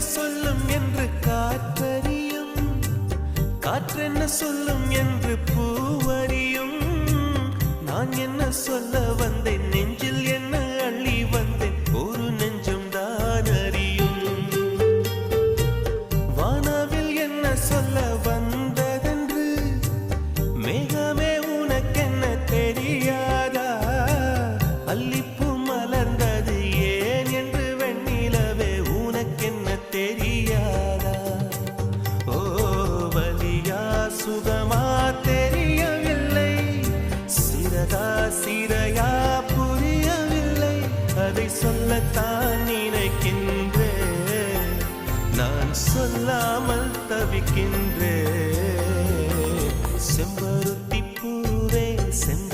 சொல்லும் என்று காற்றறியும். காற்றென்ன சொல்லும் என்று பூவறியும். நான் என்ன சொல்ல வந்தேன் சிறையா புரியவில்லை. அதை சொல்லத்தான் நினைக்கின்றே நான் சொல்லாமல் தவிக்கின்றே செம்பருத்தி பூவே செம்ப